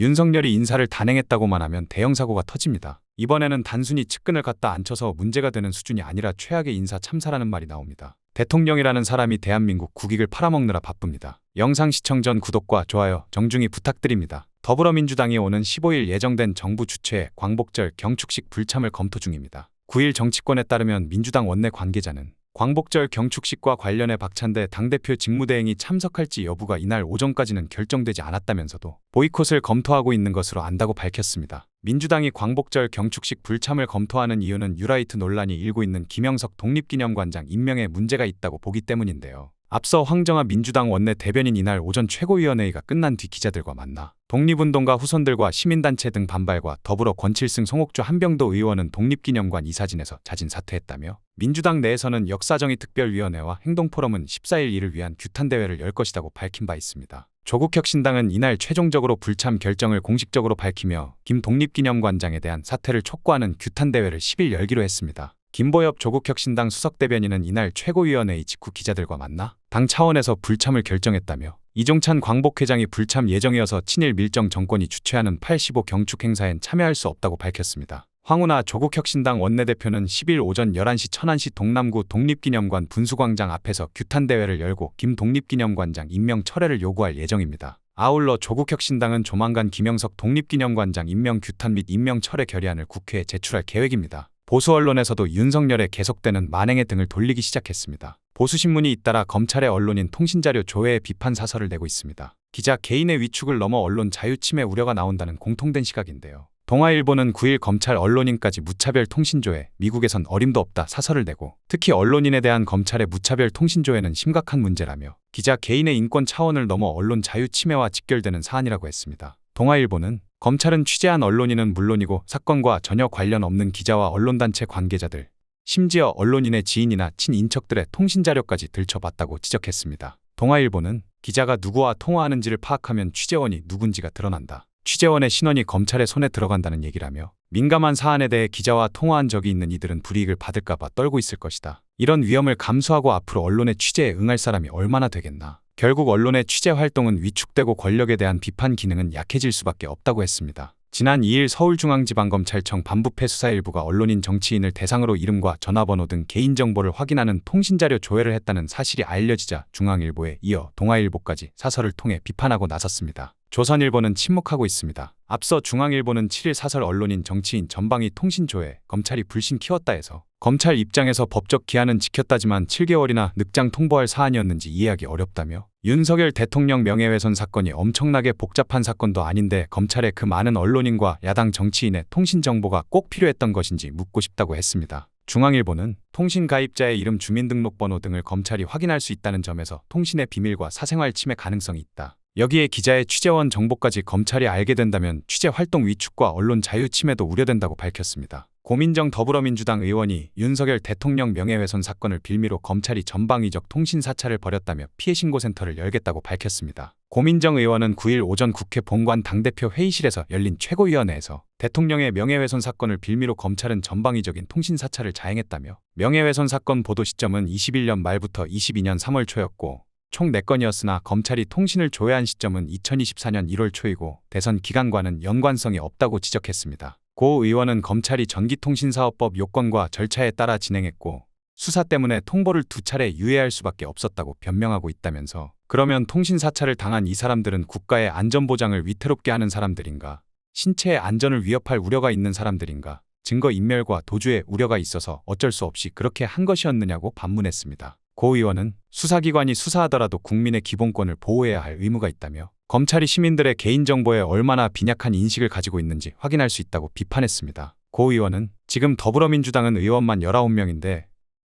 윤석열이 인사를 단행했다고만 하면 대형 사고가 터집니다. 이번에는 단순히 측근을 갖다 앉혀서 문제가 되는 수준이 아니라 최악의 인사 참사라는 말이 나옵니다. 대통령이라는 사람이 대한민국 국익을 팔아먹느라 바쁩니다. 영상 시청 전 구독과 좋아요 정중히 부탁드립니다. 더불어민주당이 오는 15일 예정된 정부 주최 광복절 경축식 불참을 검토 중입니다. 9일 정치권에 따르면 민주당 원내 관계자는 광복절 경축식과 관련해 박찬대 당대표 직무대행이 참석할지 여부가 이날 오전까지는 결정되지 않았다면서도 보이콧을 검토하고 있는 것으로 안다고 밝혔습니다. 민주당이 광복절 경축식 불참을 검토하는 이유는 유라이트 논란이 일고 있는 김영석 독립기념관장 임명에 문제가 있다고 보기 때문인데요. 앞서 황정아 민주당 원내 대변인 이날 오전 최고위원회의가 끝난 뒤 기자들과 만나 독립운동가 후손들과 시민단체 등 반발과 더불어 권칠승 송옥주 한병도 의원은 독립기념관 이사진에서 자진 사퇴했다며 민주당 내에서는 역사정의 특별위원회와 행동포럼은 14일 이를 위한 규탄대회를 열 것이라고 밝힌 바 있습니다. 조국혁신당은 이날 최종적으로 불참 결정을 공식적으로 밝히며 김 독립기념관장에 대한 사퇴를 촉구하는 규탄대회를 10일 열기로 했습니다. 김보엽 조국혁신당 수석대변인은 이날 최고위원회의 직후 기자들과 만나 당 차원에서 불참을 결정했다며 이종찬 광복회장이 불참 예정이어서 친일 밀정 정권이 주최하는 85 경축 행사엔 참여할 수 없다고 밝혔습니다. 황운하 조국혁신당 원내대표는 10일 오전 11시 천안시 동남구 독립기념관 분수광장 앞에서 규탄대회를 열고 김 독립기념관장 임명 철회를 요구할 예정입니다. 아울러 조국혁신당은 조만간 김영석 독립기념관장 임명 규탄 및 임명 철회 결의안을 국회에 제출할 계획입니다. 보수 언론에서도 윤석열의 계속되는 만행의 등을 돌리기 시작했습니다. 보수신문이 잇따라 검찰의 언론인 통신자료 조회에 비판 사설을 내고 있습니다. 기자 개인의 위축을 넘어 언론 자유 침해 우려가 나온다는 공통된 시각인데요. 동아일보는 9일 검찰 언론인까지 무차별 통신조회, 미국에선 어림도 없다 사설을 내고 특히 언론인에 대한 검찰의 무차별 통신조회는 심각한 문제라며 기자 개인의 인권 차원을 넘어 언론 자유 침해와 직결되는 사안이라고 했습니다. 동아일보는 검찰은 취재한 언론인은 물론이고 사건과 전혀 관련 없는 기자와 언론단체 관계자들, 심지어 언론인의 지인이나 친인척들의 통신자료까지 들춰봤다고 지적했습니다. 동아일보는 기자가 누구와 통화하는지를 파악하면 취재원이 누군지가 드러난다. 취재원의 신원이 검찰의 손에 들어간다는 얘기라며 민감한 사안에 대해 기자와 통화한 적이 있는 이들은 불이익을 받을까봐 떨고 있을 것이다. 이런 위험을 감수하고 앞으로 언론의 취재에 응할 사람이 얼마나 되겠나. 결국 언론의 취재 활동은 위축되고 권력에 대한 비판 기능은 약해질 수밖에 없다고 했습니다. 지난 2일 서울중앙지방검찰청 반부패 수사 일부가 언론인 정치인을 대상으로 이름과 전화번호 등 개인정보를 확인하는 통신자료 조회를 했다는 사실이 알려지자 중앙일보에 이어 동아일보까지 사설을 통해 비판하고 나섰습니다. 조선일보는 침묵하고 있습니다. 앞서 중앙일보는 7일 사설 언론인 정치인 전방위 통신조회 검찰이 불신 키웠다 해서 검찰 입장에서 법적 기한은 지켰다지만 7개월이나 늑장 통보할 사안이었는지 이해하기 어렵다며 윤석열 대통령 명예훼손 사건이 엄청나게 복잡한 사건도 아닌데 검찰에 그 많은 언론인과 야당 정치인의 통신 정보가 꼭 필요했던 것인지 묻고 싶다고 했습니다. 중앙일보는 통신 가입자의 이름 주민등록번호 등을 검찰이 확인할 수 있다는 점에서 통신의 비밀과 사생활 침해 가능성이 있다. 여기에 기자의 취재원 정보까지 검찰이 알게 된다면 취재 활동 위축과 언론 자유 침해도 우려된다고 밝혔습니다. 고민정 더불어민주당 의원이 윤석열 대통령 명예훼손 사건을 빌미로 검찰이 전방위적 통신 사찰을 벌였다며 피해 신고 센터를 열겠다고 밝혔습니다. 고민정 의원은 9일 오전 국회 본관 당대표 회의실에서 열린 최고위원회에서 대통령의 명예훼손 사건을 빌미로 검찰은 전방위적인 통신 사찰을 자행했다며 명예훼손 사건 보도 시점은 21년 말부터 22년 3월 초였고 총 4건이었으나 검찰이 통신을 조회한 시점은 2024년 1월 초이고 대선 기간과는 연관성이 없다고 지적했습니다. 고 의원은 검찰이 전기통신사업법 요건과 절차에 따라 진행했고 수사 때문에 통보를 두 차례 유예할 수밖에 없었다고 변명하고 있다면서 그러면 통신 사찰을 당한 이 사람들은 국가의 안전보장을 위태롭게 하는 사람들인가? 신체의 안전을 위협할 우려가 있는 사람들인가? 증거 인멸과 도주의 우려가 있어서 어쩔 수 없이 그렇게 한 것이었느냐고 반문했습니다. 고 의원은 수사기관이 수사하더라도 국민의 기본권을 보호해야 할 의무가 있다며 검찰이 시민들의 개인정보에 얼마나 빈약한 인식을 가지고 있는지 확인할 수 있다고 비판했습니다. 고 의원은 지금 더불어민주당은 의원만 19명인데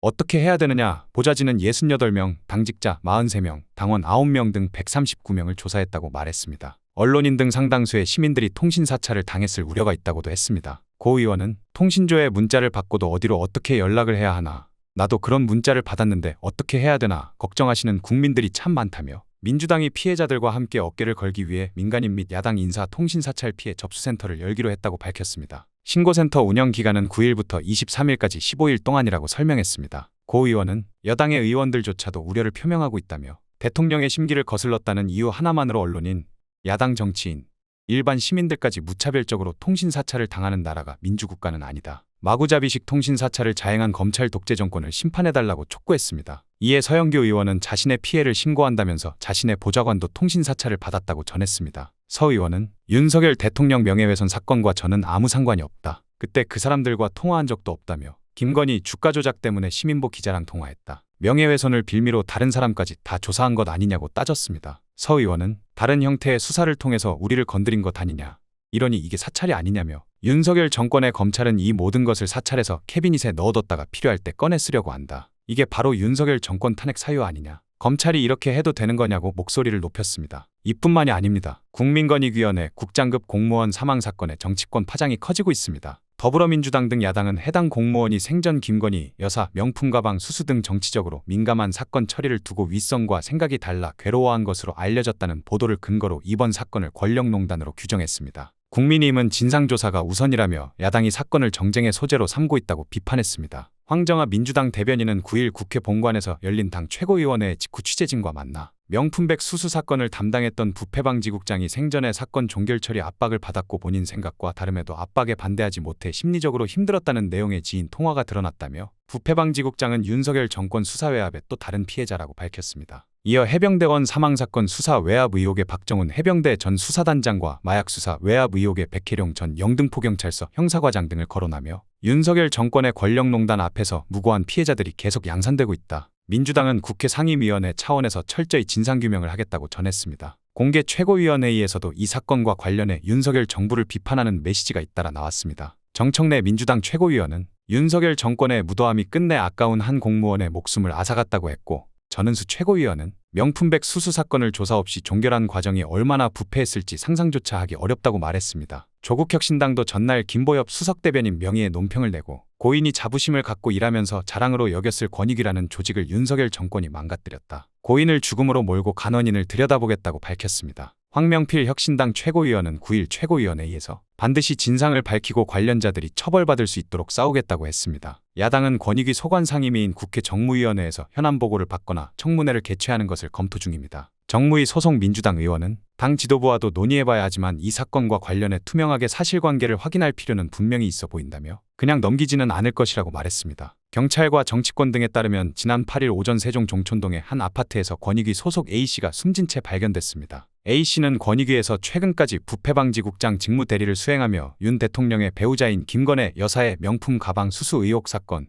어떻게 해야 되느냐 보좌진은 68명, 당직자 43명, 당원 9명 등 139명을 조사했다고 말했습니다. 언론인 등 상당수의 시민들이 통신 사찰을 당했을 우려가 있다고도 했습니다. 고 의원은 통신조의 문자를 받고도 어디로 어떻게 연락을 해야 하나 나도 그런 문자를 받았는데 어떻게 해야 되나 걱정하시는 국민들이 참 많다며 민주당이 피해자들과 함께 어깨를 걸기 위해 민간인 및 야당 인사 통신 사찰 피해 접수센터를 열기로 했다고 밝혔습니다. 신고센터 운영 기간은 9일부터 23일까지 15일 동안이라고 설명했습니다. 고 의원은 여당의 의원들조차도 우려를 표명하고 있다며 대통령의 심기를 거슬렀다는 이유 하나만으로 언론인, 야당 정치인, 일반 시민들까지 무차별적으로 통신 사찰을 당하는 나라가 민주국가는 아니다. 마구잡이식 통신 사찰을 자행한 검찰 독재 정권을 심판해달라고 촉구했습니다. 이에 서영교 의원은 자신의 피해를 신고한다면서 자신의 보좌관도 통신 사찰을 받았다고 전했습니다. 서 의원은 윤석열 대통령 명예훼손 사건과 저는 아무 상관이 없다. 그때 그 사람들과 통화한 적도 없다며 김건희 주가 조작 때문에 시민보 기자랑 통화했다. 명예훼손을 빌미로 다른 사람까지 다 조사한 것 아니냐고 따졌습니다. 서 의원은 다른 형태의 수사를 통해서 우리를 건드린 것 아니냐. 이러니 이게 사찰이 아니냐며 윤석열 정권의 검찰은 이 모든 것을 사찰해서 캐비닛에 넣어뒀다가 필요할 때 꺼내 쓰려고 한다. 이게 바로 윤석열 정권 탄핵 사유 아니냐. 검찰이 이렇게 해도 되는 거냐고 목소리를 높였습니다. 이뿐만이 아닙니다. 국민권익위원회 국장급 공무원 사망 사건의 정치권 파장이 커지고 있습니다. 더불어민주당 등 야당은 해당 공무원이 생전 김건희 여사 명품 가방 수수 등 정치적으로 민감한 사건 처리를 두고 윗선과 생각이 달라 괴로워한 것으로 알려졌다는 보도를 근거로 이번 사건을 권력농단으로 규정했습니다. 국민의힘은 진상조사가 우선이라며 야당이 사건을 정쟁의 소재로 삼고 있다고 비판했습니다. 황정아 민주당 대변인은 9일 국회 본관에서 열린 당 최고위원회 직후 취재진과 만나 명품백 수수 사건을 담당했던 부패방지국장이 생전에 사건 종결 처리 압박을 받았고 본인 생각과 다름에도 압박에 반대하지 못해 심리적으로 힘들었다는 내용의 지인 통화가 드러났다며 부패방지국장은 윤석열 정권 수사 외압의 또 다른 피해자라고 밝혔습니다. 이어 해병대원 사망사건 수사 외압 의혹의 박정훈 해병대 전 수사단장과 마약수사 외압 의혹의 백혜룡 전 영등포경찰서 형사과장 등을 거론하며 윤석열 정권의 권력농단 앞에서 무고한 피해자들이 계속 양산되고 있다. 민주당은 국회 상임위원회 차원에서 철저히 진상규명을 하겠다고 전했습니다. 공개 최고위원회의에서도 이 사건과 관련해 윤석열 정부를 비판하는 메시지가 잇따라 나왔습니다. 정청래 민주당 최고위원은 윤석열 정권의 무도함이 끝내 아까운 한 공무원의 목숨을 앗아갔다고 했고 전은수 최고위원은 명품백 수수 사건을 조사 없이 종결한 과정이 얼마나 부패했을지 상상조차 하기 어렵다고 말했습니다. 조국혁신당도 전날 김보엽 수석 대변인 명의의 논평을 내고 고인이 자부심을 갖고 일하면서 자랑으로 여겼을 권익위라는 조직을 윤석열 정권이 망가뜨렸다. 고인을 죽음으로 몰고 간원인을 들여다보겠다고 밝혔습니다. 황명필 혁신당 최고위원은 9일 최고위원회의에서 반드시 진상을 밝히고 관련자들이 처벌받을 수 있도록 싸우겠다고 했습니다. 야당은 권익위 소관 상임위인 국회 정무위원회에서 현안 보고를 받거나 청문회를 개최하는 것을 검토 중입니다. 정무위 소속 민주당 의원은 당 지도부와도 논의해봐야 하지만 이 사건과 관련해 투명하게 사실관계를 확인할 필요는 분명히 있어 보인다며 그냥 넘기지는 않을 것이라고 말했습니다. 경찰과 정치권 등에 따르면 지난 8일 오전 세종 종촌동의 한 아파트에서 권익위 소속 A씨가 숨진 채 발견됐습니다. A씨는 권익위에서 최근까지 부패방지국장 직무 대리를 수행하며 윤 대통령의 배우자인 김건혜 여사의 명품 가방 수수 의혹 사건,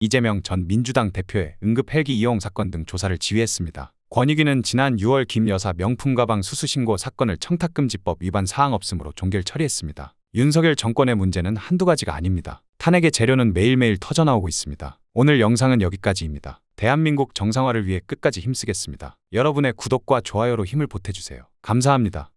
이재명 전 민주당 대표의 응급 헬기 이용 사건 등 조사를 지휘했습니다. 권익위는 지난 6월 김 여사 명품 가방 수수 신고 사건을 청탁금지법 위반 사항 없음으로 종결 처리했습니다. 윤석열 정권의 문제는 한두 가지가 아닙니다. 탄핵의 재료는 매일매일 터져나오고 있습니다. 오늘 영상은 여기까지입니다. 대한민국 정상화를 위해 끝까지 힘쓰겠습니다. 여러분의 구독과 좋아요로 힘을 보태주세요. 감사합니다.